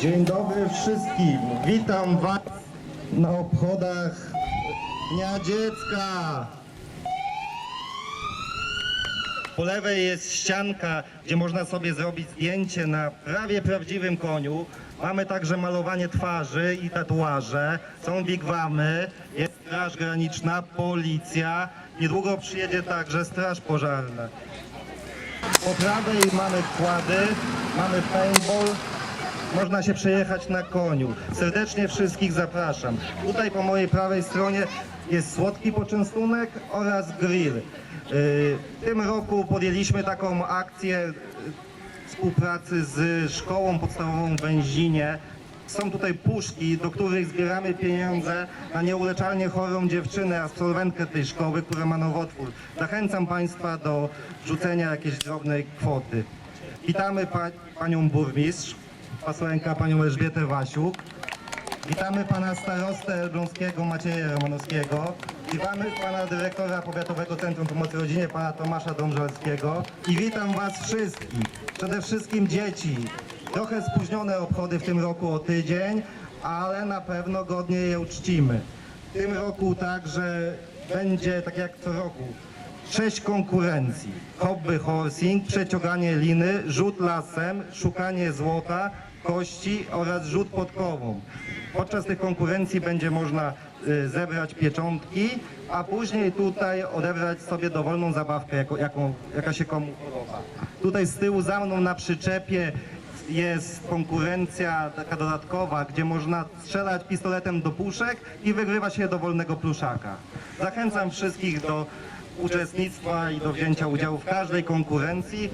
Dzień dobry wszystkim. Witam Was na obchodach Dnia Dziecka. Po lewej jest ścianka, gdzie można sobie zrobić zdjęcie na prawie prawdziwym koniu. Mamy także malowanie twarzy i tatuaże. Są wigwamy, jest straż graniczna, policja. Niedługo przyjedzie także straż pożarna. Po prawej mamy wkłady, mamy paintball, można się przejechać na koniu. Serdecznie wszystkich zapraszam. Tutaj po mojej prawej stronie jest słodki poczęstunek oraz grill. Yy, W tym roku podjęliśmy taką akcję współpracy z szkołą podstawową w Węzinie. Są tutaj puszki, do których zbieramy pieniądze na nieuleczalnie chorą dziewczynę, absolwentkę tej szkoły, która ma nowotwór. Zachęcam Państwa do rzucenia jakiejś drobnej kwoty. Witamy pa, Panią Burmistrz, pasłenka Panią Elżbietę Wasiuk. Witamy Pana Starostę Elbląskiego Macieja Romanowskiego. Witamy Pana Dyrektora Powiatowego Centrum Pomocy Rodzinie, Pana Tomasza Dążalskiego. I witam Was wszystkich, przede wszystkim dzieci. Trochę spóźnione obchody w tym roku o tydzień, ale na pewno godnie je uczcimy. W tym roku także będzie, tak jak co roku, Sześć konkurencji. Hobby horsing, przeciąganie liny, rzut lasem, szukanie złota, kości oraz rzut podkową. Podczas tych konkurencji będzie można y, zebrać pieczątki, a później tutaj odebrać sobie dowolną zabawkę, jako, jaką, jaka się komu podoba. Tutaj z tyłu za mną na przyczepie jest konkurencja taka dodatkowa, gdzie można strzelać pistoletem do puszek i wygrywa się dowolnego pluszaka. Zachęcam wszystkich do uczestnictwa i do wzięcia udziału w każdej konkurencji.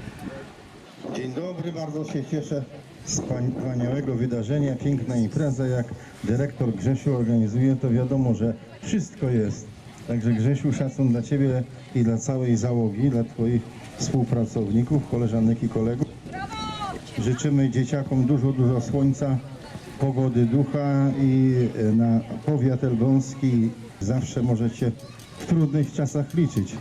Dzień dobry, bardzo się cieszę z wspaniałego wydarzenia, piękna impreza. Jak dyrektor Grzesiu organizuje, to wiadomo, że wszystko jest. Także Grzesiu, szacun dla Ciebie i dla całej załogi, dla Twoich współpracowników, koleżanek i kolegów. Życzymy dzieciakom dużo, dużo słońca, pogody ducha i na powiat elbląski zawsze możecie w trudnych czasach liczyć.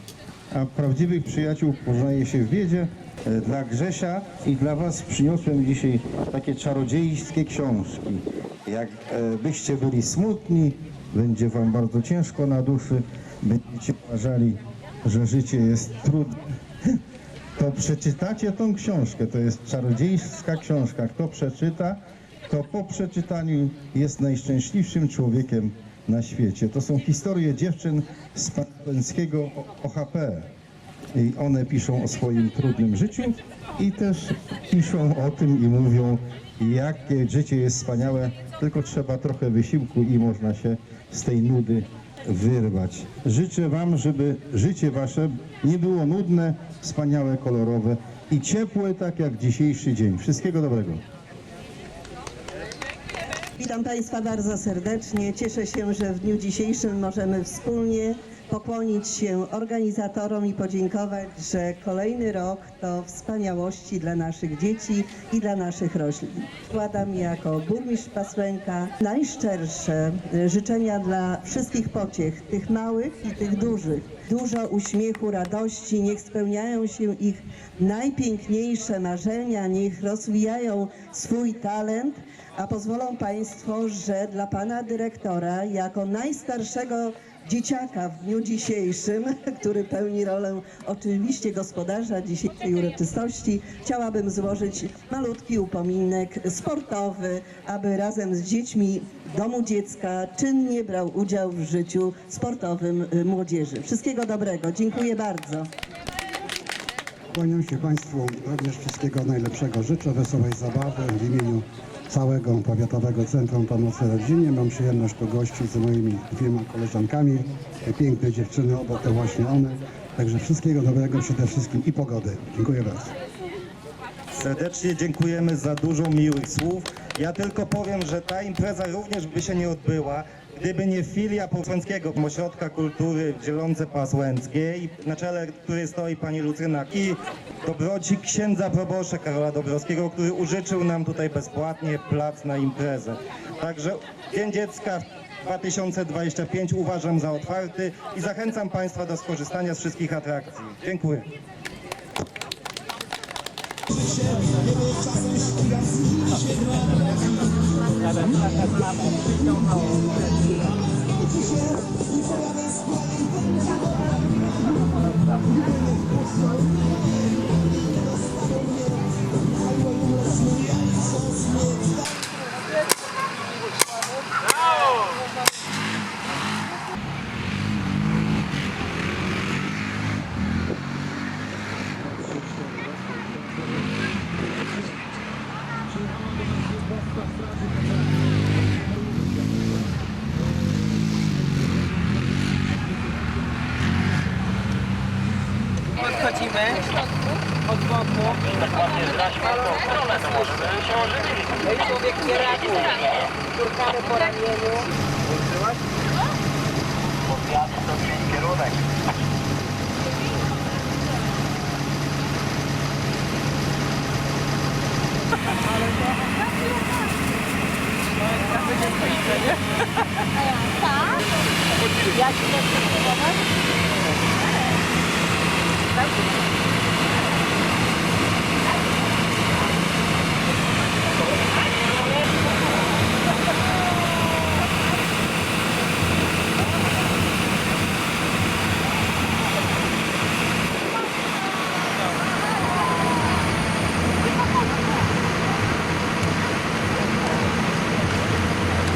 A prawdziwych przyjaciół poznaje się w biedzie. E, Dla Grzesia i dla Was przyniosłem dzisiaj takie czarodziejskie książki. Jak e, byście byli smutni, będzie Wam bardzo ciężko na duszy, będziecie uważali, że życie jest trudne, to przeczytacie tą książkę. To jest czarodziejska książka. Kto przeczyta, to po przeczytaniu jest najszczęśliwszym człowiekiem na świecie. To są historie dziewczyn z pańskiego OHP. I one piszą o swoim trudnym życiu i też piszą o tym i mówią, jakie życie jest wspaniałe, tylko trzeba trochę wysiłku i można się z tej nudy wyrwać. Życzę Wam, żeby życie Wasze nie było nudne, wspaniałe, kolorowe i ciepłe, tak jak dzisiejszy dzień. Wszystkiego dobrego. Witam Państwa bardzo serdecznie. Cieszę się, że w dniu dzisiejszym możemy wspólnie pokłonić się organizatorom i podziękować, że kolejny rok to wspaniałości dla naszych dzieci i dla naszych roślin. Składam jako burmistrz Pasłęka najszczersze życzenia dla wszystkich pociech, tych małych i tych dużych. Dużo uśmiechu, radości, niech spełniają się ich najpiękniejsze marzenia, niech rozwijają swój talent, a pozwolą Państwo, że dla Pana Dyrektora, jako najstarszego dzieciaka w dniu dzisiejszym, który pełni rolę oczywiście gospodarza dzisiejszej uroczystości, chciałabym złożyć malutki upominek sportowy, aby razem z dziećmi Domu Dziecka czynnie brał udział w życiu sportowym y, młodzieży. Wszystkiego dobrego. Dziękuję bardzo. Kłaniam się Państwu również wszystkiego najlepszego. Życzę wesołej zabawy w imieniu całego Powiatowego Centrum Pomocy Rodzinie. Mam przyjemność tu gościć z moimi dwiema koleżankami. Piękne dziewczyny, obo to właśnie one. Także wszystkiego dobrego przede wszystkim i pogody. Dziękuję bardzo. Serdecznie dziękujemy za dużo miłych słów. Ja tylko powiem, że ta impreza również by się nie odbyła, gdyby nie filia Posłęckiego Ośrodka Kultury w Zielonce Pasłęckiej, na czele której stoi pani Lucyna i dobroci księdza proboszcza Karola Dobrowskiego, który użyczył nam tutaj bezpłatnie plac na imprezę. Także Dzień Dziecka 2025 uważam za otwarty i zachęcam Państwa do skorzystania z wszystkich atrakcji. Dziękuję. Nawet taka sama przyjdą, a możemy od boku. Dokładnie, zraźmy tą stronę, to może się ożywili. No i człowiek nie reaguje. Turkamy po ramieniu. Użyłaś? Podjadę to zmieni kierunek. Ale to... No i teraz będzie stoicie. Tak. Ja ci też chcę